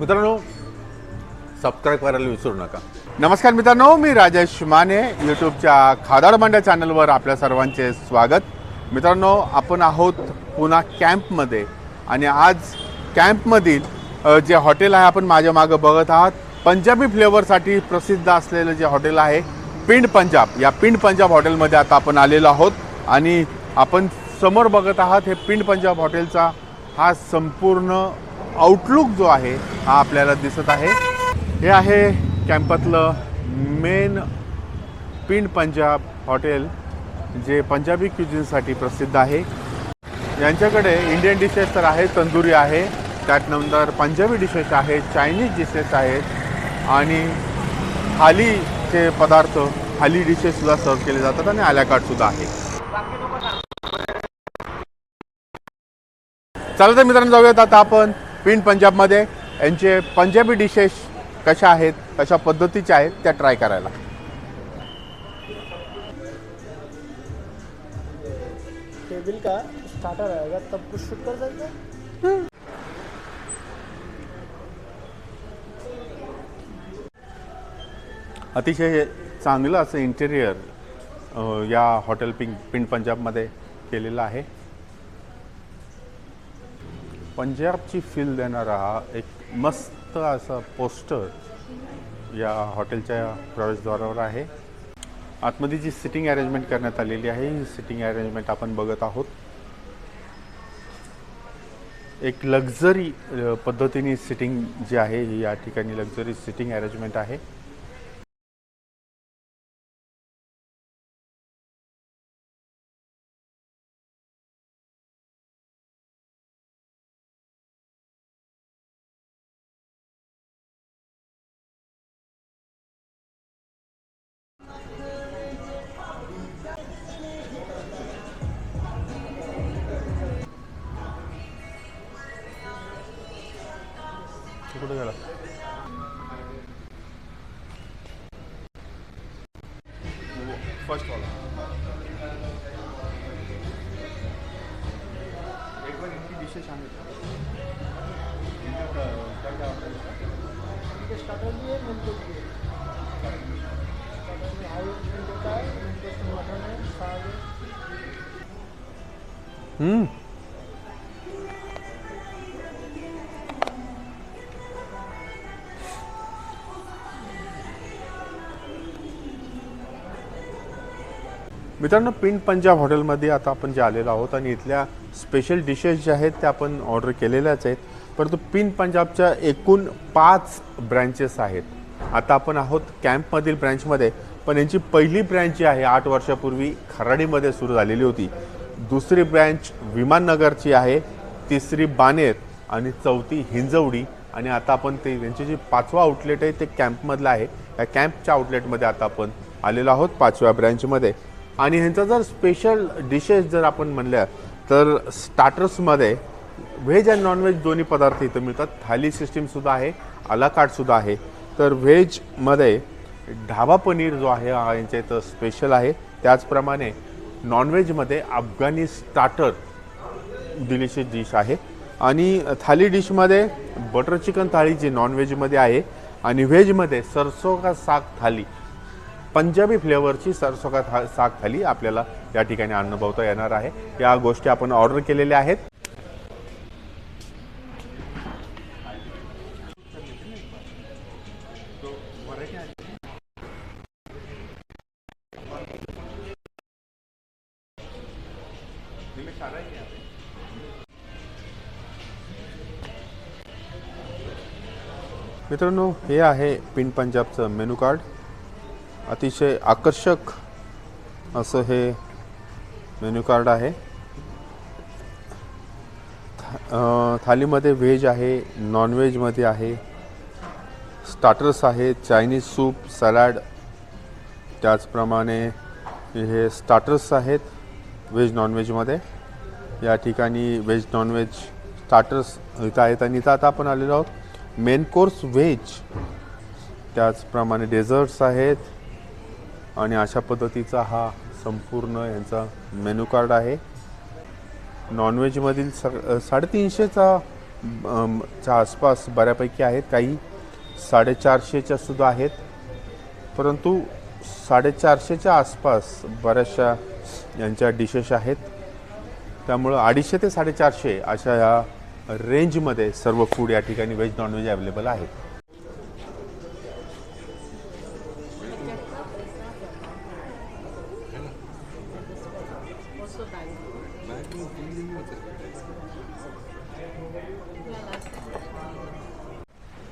मित्रांनो सबस्क्राईब करायला विसरू नका. नमस्कार मित्रांनो मी राजेश माने यूट्यूबच्या खादाड मांड्या चॅनलवर आपल्या सर्वांचे स्वागत. मित्रांनो आपण आहोत पुन्हा कॅम्पमध्ये. आणि आज कॅम्पमधील जे हॉटेल आहे आपण माझ्या मागं बघत आहात. पंजाबी फ्लेवरसाठी प्रसिद्ध असलेलं जे हॉटेल आहे पिंड पंजाब. या पिंड पंजाब हॉटेलमध्ये आता आपण आलेलो आहोत. आणि आपण समोर बघत आहात हे पिंड पंजाब हॉटेलचा हा संपूर्ण आउटलुक जो आहे हा आपल्याला दिसत आहे. हे आहे कॅम्पातलं मेन पिंड पंजाब हॉटेल जे पंजाबी क्युझिनसाठी प्रसिद्ध आहे. यांच्याकडे इंडियन डिशेस तर आहे तंदुरी आहे त्यानंतर पंजाबी डिशेस आहेत चायनीज डिशेस आहेत आणि थालीचे पदार्थ थाली डिशेससुद्धा सर्व केले जातात आणि आल्याकाटसुद्धा आहे. चला तर मित्रांनो जाऊयात आता आपण. पिंड पंजाबमध्ये यांचे पंजाबी डिशेस कशा आहेत कशा पद्धतीच्या आहेत त्या ट्राय करायला. टेबल का स्टार्टर आएगा तब कुछ शूट कर सकते हैं अतिशय चांगलं असं इंटेरियर या हॉटेल पिंक पिंड पंजाबमध्ये केलेलं आहे. पंजाबची फील देणारा हा एक मस्त असा पोस्टर या हॉटेलच्या प्रवेशद्वारावर आहे. आतमध्ये जी सिटिंग अरेंजमेंट करण्यात आलेली आहे ही सिटिंग अरेंजमेंट आपण बघत आहोत. एक लक्झरी पद्धतीने सिटिंग जी आहे ही या ठिकाणी लक्झरी सिटिंग अरेंजमेंट आहे. कुठे गेला? फर्स्ट वाला एक बार इनकी डिशेस आने स्टार्टर भी है मेन कोर्स भी है स्टार्टर में हाई मेन होता है मेन मित्रांनो पिंड पंजाब हॉटेलमध्ये आता आपण जे आलेलो आहोत आणि इथल्या स्पेशल डिशेस ज्या आहेत त्या आपण ऑर्डर केलेल्याच आहेत. परंतु पिंड पंजाबच्या एकूण पाच ब्रँचेस आहेत. आता आपण आहोत कॅम्पमधील ब्रँचमध्ये पण यांची पहिली ब्रँच जी आहे आठ वर्षापूर्वी खराडीमध्ये सुरू झालेली होती. दुसरी ब्रँच विमाननगरची आहे तिसरी बानेर आणि चौथी हिंजवडी. आणि आता आपण ते यांचे जे पाचवा आउटलेट आहे ते कॅम्पमधलं आहे. या कॅम्पच्या आउटलेटमध्ये आता आपण आलेलो आहोत पाचव्या ब्रँचमध्ये आणि ह्यांचा जर स्पेशल डिशेस जर आपण म्हणल्या तर स्टार्टर्समध्ये व्हेज अँड नॉनव्हेज दोन्ही पदार्थ इथं मिळतात. थाली सिस्टीमसुद्धा आहे अलाकाटसुद्धा आहे. तर व्हेजमध्ये ढाबा पनीर जो आहे हा यांच्या इथं स्पेशल आहे. त्याचप्रमाणे नॉनव्हेजमध्ये अफगाणी स्टार्टर डिलिशियस डिश आहे. आणि थाली डिशमध्ये बटर चिकन थाळी जी नॉनव्हेजमध्ये आहे आणि व्हेजमध्ये सरसो का साग थाली पंजाबी फ्लेवरची सरसो का साग थाली आपल्याला या ठिकाणी अनुभवता येणार आहे. या गोष्टी आपण ऑर्डर केलेल्या आहेत. मित्रांनो हे आहे पिन पंजाबचं मेनू कार्ड अतिशय आकर्षक असं हे मेन्यू कार्ड आहे. था- थालीमध्ये व्हेज आहे नॉनव्हेजमध्ये आहे स्टार्टर्स आहेत चायनीज सूप सॅलॅड त्याचप्रमाणे हे स्टार्टर्स आहेत व्हेज नॉनव्हेजमध्ये. या ठिकाणी व्हेज नॉनव्हेज स्टार्टर्स इथं आहेत आणि इथं आता आपण आलेलो आहोत. मेन कोर्स व्हेज त्याचप्रमाणे डेझर्ट्स आहेत आणि अशा पद्धतीचा हा संपूर्ण यांचा मेनू कार्ड आहे. नॉनव्हेजमधील स साडेतीनशेचा च्या आसपास बऱ्यापैकी आहेत. काही साडेचारशेच्या सुद्धा आहेत. परंतु साडेचारशेच्या आसपास बऱ्याचशा यांच्या डिशेस आहेत. त्यामुळं अडीचशे ते साडेचारशे अशा ह्या रेंजमध्ये सर्व फूड या ठिकाणी व्हेज नॉनव्हेज अवेलेबल आहेत.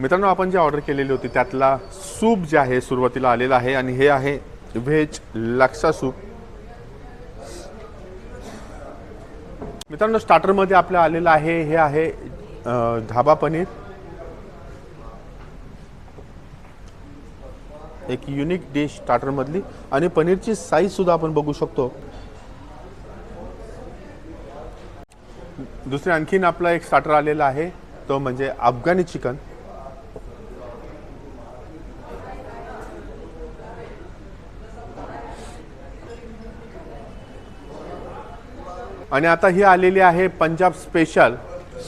मित्रांनो आपण जे ऑर्डर केलेली होती त्यातला सूप जे आहे सुरुवातीला आलेला आहे आणि हे आहे व्हेज लक्सा सूप. मित्रांनो स्टार्टरमध्ये आपल्या आलेलं आहे हे आहे ढाबा धाबा पनीर. एक युनिक डिश स्टार्टरमधली आणि पनीरची साईज सुद्धा आपण बघू शकतो. दुसरे आणखीन आपला एक स्टार्टर आलेला आहे तो म्हणजे अफगाणी चिकन. आणि आता ही आलेली आहे पंजाब स्पेशल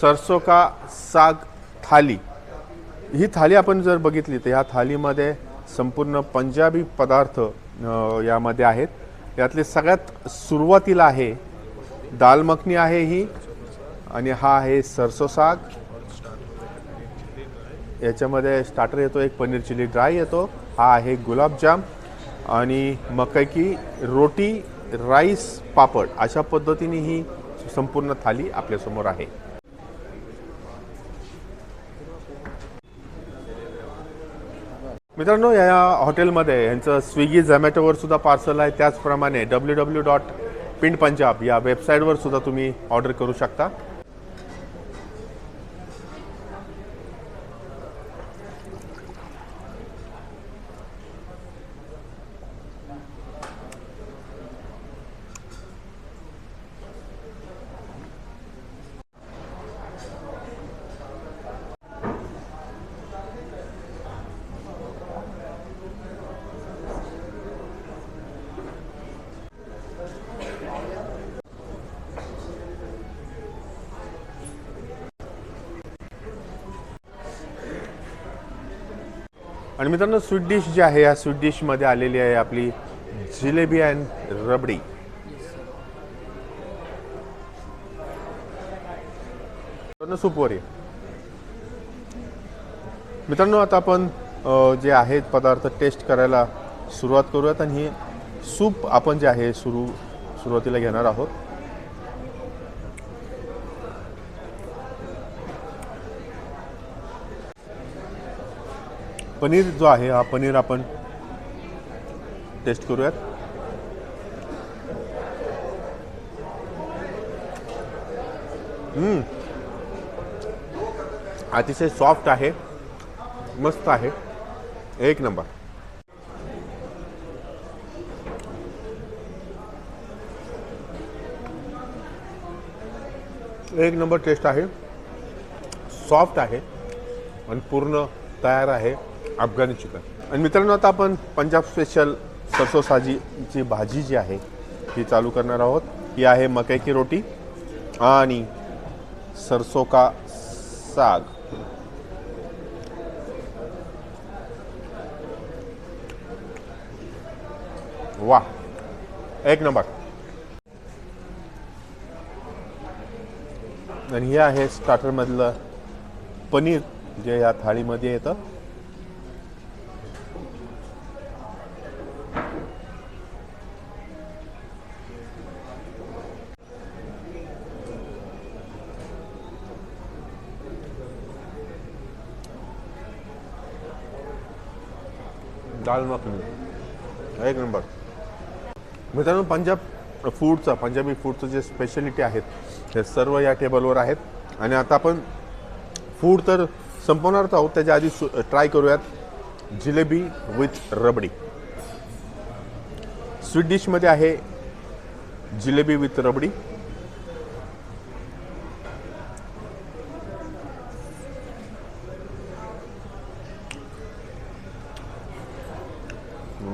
सरसो का साग थाली. ही थाली आपण जर बघितली तर ह्या थालीमध्ये संपूर्ण पंजाबी पदार्थ यामध्ये आहेत. यातले सगळ्यात सुरुवातीला आहे दाल मखनी आहे ही आणि हा आहे सरसो साग. याच्यामध्ये स्टार्टर येतो एक पनीर चिली ड्राय येतो. हा आहे गुलाबजाम आणि मकैकी रोटी राईस पापड. अशा पद्धतीने ही संपूर्ण थाली आपल्यासमोर आहे. मित्रांनो या हॉटेलमध्ये यांचं स्विगी झोमॅटोवर सुद्धा पार्सल आहे. त्याचप्रमाणे डब्ल्यू डब्ल्यू डॉट पिंड पंजाब या वेबसाईटवर सुद्धा तुम्ही ऑर्डर करू शकता. आणि मित्रांनो स्वीट डिश जी आहे या स्वीट डिशमध्ये आलेली आहे आपली जिलेबी अँड रबडी. मित्रांनो सूपवर ये मित्रांनो आता आपण जे आहेत पदार्थ टेस्ट करायला सुरुवात करूयात आणि हे सूप आपण जे आहे सुरू सुरुवातीला घेणार आहोत. पनीर जो आहे हा पनीर आपण टेस्ट करूयात. अतिशय सॉफ्ट आहे. मस्त आहे. एक नंबर एक नंबर टेस्ट आहे. सॉफ्ट आहे. आणि पूर्ण तयार आहे. अफगाणी चिकन. आणि मित्रांनो आता आपण पंजाब स्पेशल सरसो साजीची भाजी जी आहे ती चालू करणार आहोत. ही आहे मक्याची रोटी आणि सरसो का साग. वा एक नंबर. आणि हे आहे स्टार्टरमधलं पनीर जे या थाळीमध्ये येतं. दाल मखनी एक नंबर. मित्रांनो पंजाब फूडचं पंजाबी फूडचं जे स्पेशलिटी आहेत हे सर्व या टेबलवर आहेत. आणि आता आपण फूड तर संपवणारच आहोत त्याच्या आधी ट्राय करूयात. जिलेबी विथ रबडी. स्वीट डिशमध्ये आहे जिलेबी विथ रबडी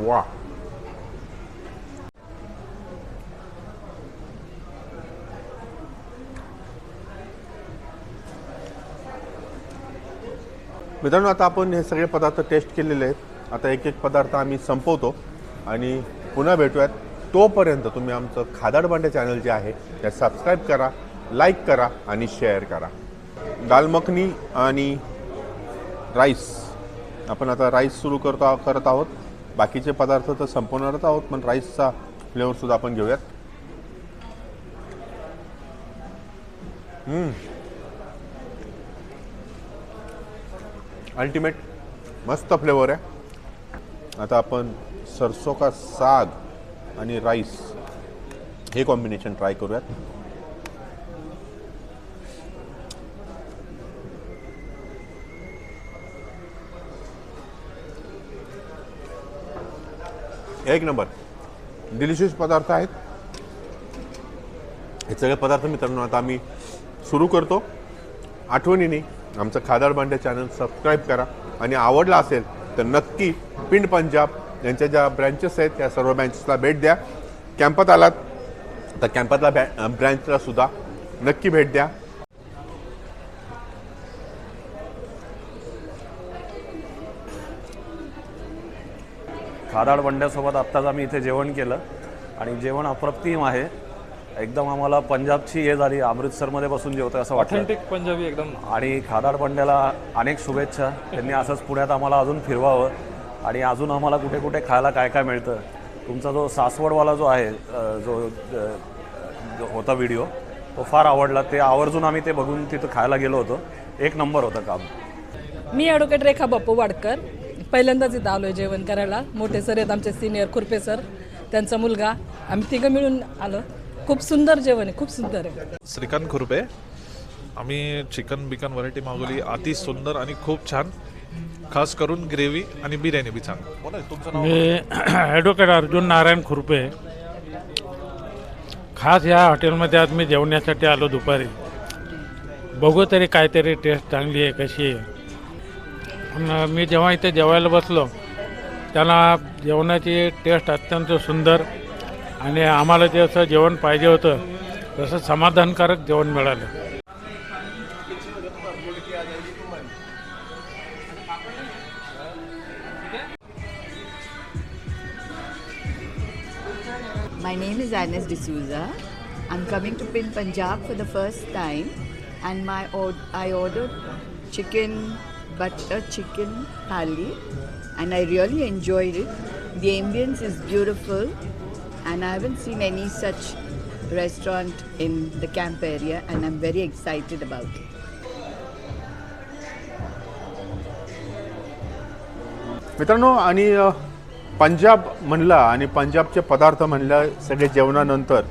वा मित्रांनो आता आपण हे सगळे पदार्थ टेस्ट केलेले आहेत. आता एक एक पदार्थ आम्ही संपवतो आणि पुन्हा भेटूयात. तोपर्यंत तुम्ही आमचं खादाडबांडे चॅनल जे आहे ते सबस्क्राईब करा लाईक करा आणि शेअर करा. दाल मखनी आणि राईस आपण आता राईस सुरू करतो करत आहोत. बाकीचे पदार्थ तर संपवणारच आहोत पण राईसचा फ्लेवरसुद्धा आपण घेऊयात. अल्टिमेट मस्त फ्लेवर आहे. आता आपण सरसो का साग आणि राईस हे कॉम्बिनेशन ट्राय करूयात. एक नंबर. डिलिशियस पदार्थ आहेत. हे सगळे पदार्थ मित्रांनो आता आम्ही सुरू करतो. आठवणीने आमचं खादाड बांडे चॅनल सबस्क्राईब करा. आणि आवडला असेल तर नक्की पिंड पंजाब यांच्या ज्या ब्रँचेस आहेत त्या सर्व ब्रँचेसला भेट द्या. कॅम्पात आलात तर कॅम्पातला बॅ ब्रँचला सुद्धा नक्की भेट द्या. खादाड वंड्यासोबत आत्ताच आम्ही इथे जेवण केलं. आणि जेवण अप्रतिम आहे. एकदम आम्हाला पंजाबची हे झाली अमृतसरमध्ये बसून जेवतोय असं वाटतं ऑथेंटिक पंजाबी एकदम. आणि खादाड बंड्याला अनेक शुभेच्छा. त्यांनी असंच पुण्यात आम्हाला अजून फिरवावं. आणि अजून आम्हाला कुठे कुठे खायला काय काय मिळतं. तुमचा जो सासवडवाला जो आहे अ, जो अ, जो होता व्हिडिओ तो फार आवडला. ते आवर्जून आम्ही ते बघून तिथं खायला गेलो होतो. एक नंबर होतं काम. मी ॲडव्होकेट रेखा बाप्पू वाडकर. पहिल्यांदाच इथं आलो आहे जेवण करायला. मोठे सर आहेत आमचे सिनियर खुरपे सर त्यांचा मुलगा. आम्ही तिघं मिळून आलो. खूप सुंदर जेवण आहे खूप सुंदर आहे. श्रीकांत खुरपे. आम्ही चिकन बिकन व्हरायटी मागवली. अति सुंदर आणि खूप छान. खास करून ग्रेव्ही आणि बिर्याणी बी छान. बोला तुमचं नाव? मी ॲडव्होकेट अर्जुन नारायण खुरपे. खास या हॉटेलमध्ये आज मी जेवण्यासाठी आलो दुपारी. बघू तरी काहीतरी टेस्ट चांगली आहे कशी आहे. पण मी जेव्हा इथे जेवायला बसलो त्याला जेवणाची टेस्ट अत्यंत सुंदर आणि आम्हाला जसं जेवण पाहिजे होतं तसं समाधानकारक जेवण मिळालं My name is Agnes D'Souza. I'm coming to Pin Punjab for the first time, and my or- I ordered chicken butter chicken thali, and I really enjoyed it. The ambience is beautiful, and I haven't seen any such restaurant in the camp area, and I'm very excited about it. मित्रांनो आणि पंजाब म्हणला आणि पंजाबचे पदार्थ म्हणला सगळे जेवणानंतर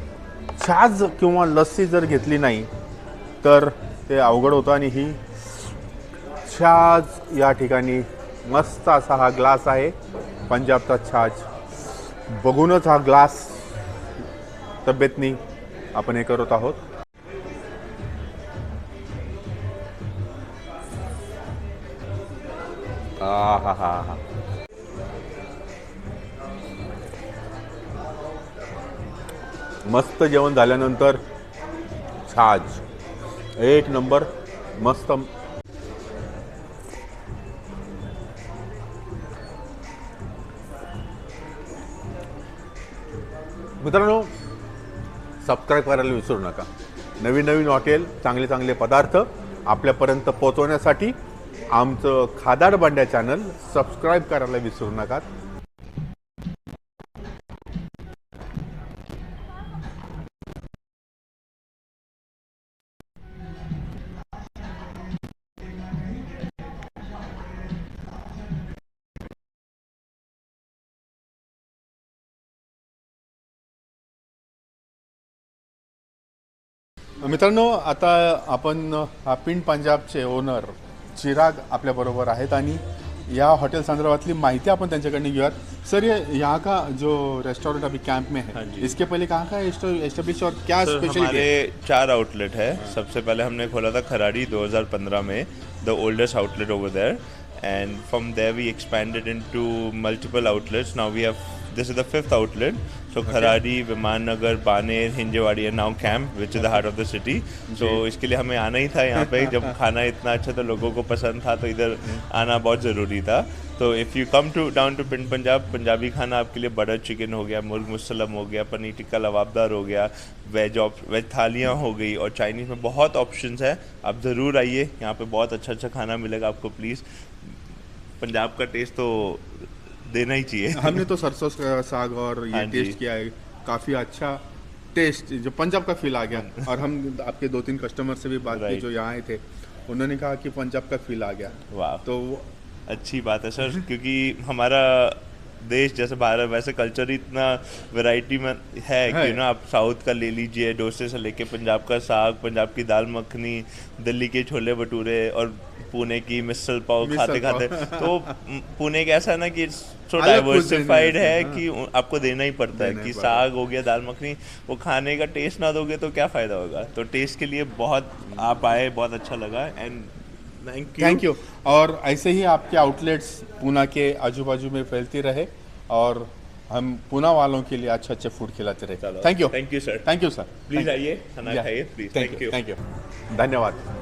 छाज किंवा लस्सी जर घेतली नाही तर ते अवघड होतं आणि ही छाज या ठिकाणी मस्त असा हा ग्लास आहे पंजाबचा छाज बघूनच हा ग्लास तब्येतनी आपण हे करत आहोत. आ हा हा हा मस्त जेवण झाल्यानंतर छाज. एक नंबर मस्त मित्रांनो सबस्क्राईब करायला विसरू नका. नवीन नवीन हॉटेल चांगले चांगले पदार्थ आपल्यापर्यंत पोहोचवण्यासाठी आमचं खादाड बांड्या चॅनल सबस्क्राईब करायला विसरू नका. मित्रांनो आता आपण हा पिंड पंजाबचे ओनर चिराग आपल्याबरोबर आहेत आणि या हॉटेल संदर्भातली माहिती अपन त्यांच्याकडनं घेऊयात. सर ये यहाँ का जो रेस्टोरेंट अभी कैंप में है इसके पहले कहाँ का एस्टेब्लिश और क्या स्पेशल हमारे चार आउटलेट है. सबसे पहले हमने खोला था खराड़ी 2015 में the oldest outlet over there and from there we expanded into multiple outlets now we have this is the fifth outlet. So okay. Kharadi, Viman Nagar, Baner, Hinjewadi and now Camp, which is the heart of the city. So इसके लिए हमें आना ही था यहाँ पे जब खाना इतना अच्छा तो लोगों को पसंद था तो इधर आना बहुत ज़रूरी था तो if you come to down to Pind Punjab Punjabi खाना आपके लिए बटर चिकन हो गया मुर्ग मुसलम हो गया पनीर टिक्का लवाबदार हो गया वेज ऑप वेज थालियाँ हो गई और चाइनीज़ में बहुत ऑप्शंस है आप ज़रूर आइए यहाँ पे बहुत अच्छा अच्छा खाना मिलेगा आपको प्लीज़ पंजाब का टेस्ट तो देना ही चाहिए। हमने तो सरसों का साग और ये हाँ टेस्ट किया है। काफ़ी अच्छा टेस्ट जो पंजाब का फील आ गया। और हम आपके दो तीन कस्टमर से भी बात की जो यहाँ आए थे उन्होंने कहा कि पंजाब का फील आ गया। वाह। तो अच्छी बात है सर क्योंकि हमारा देश जैसे भारत वैसे कल्चर ही इतना वैरायटी में है है। कि ना आप साउथ का ले लीजिए डोसे से लेके पंजाब का साग पंजाब की दाल मखनी दिल्ली के छोले भटूरे और पुणे की मिसल पाव खाते खाते। तो पुणे का ऐसा है ना कि सो डाइवर्सिफाइड है, है हाँ। कि आपको देना ही पड़ता है कि साग हो गया दाल मखनी वो खाने का टेस्ट ना दोगे तो क्या फ़ायदा होगा? तो टेस्ट के लिए बहुत आप आए बहुत अच्छा लगा and thank you thank you और ऐसे ही आपके आउटलेट्स पूना के आजू बाजू में फैलती रहे और हम पूना वालों के लिए अच्छे अच्छे फ़ूड खिलाते रहे। Thank you thank you sir thank you sir please आइए खाना खाइए please thank you thank you धन्यवाद।